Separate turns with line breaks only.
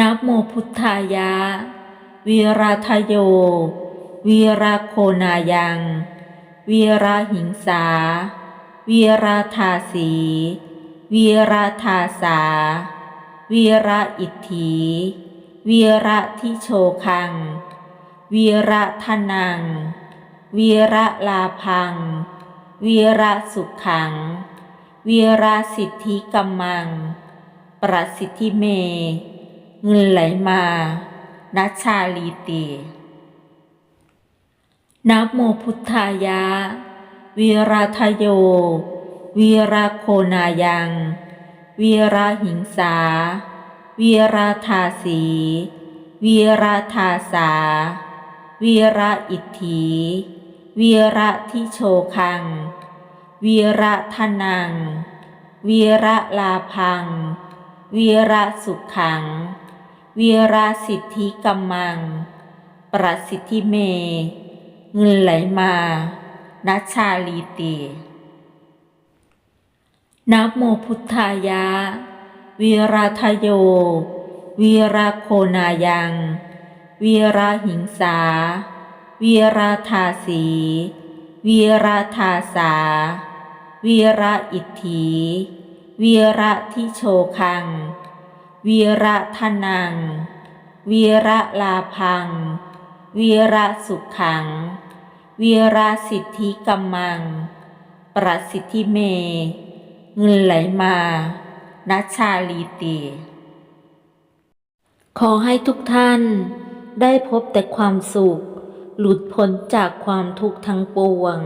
นโมพุทธายะ วีราทโย วีราโคนายัง วีราหิงสา วีราธาสี วีราธาสา วีระอิทธี วีระทิโชคัง วีระทนัง วีระลาพัง วีระสุขัง วีระสิทธิกัมมัง ประสิทธิเม เงินไหลมานัชชาลีเตินะโมพุทธายะ วีราทโย วีราโคนายัง วีราหิงสา วีราธาสี วีราธาสา วีระอิทธี วีระทิโชคัง วีระทนัง วีระลาพัง วีระสุขัง วีราสิทธิกัมมัง ประสิทธิเม เงินไหลมานัชชาลีตินะโมพุทธายะ วีราทโย วีราโคนายัง วีราหิงสา วีราธาสี วีราธาสา วีระอิทธีวีระทิโชคัง วีระทนัง วีระลาพัง วีระสุขัง วีระสิทธิกัมมัง ประสิทธิเม เงินไหลมานัชชาลีติขอให้ทุกท่านได้พบแต่ความสุข หลุดพ้นจากความทุกข์ทั้งปวง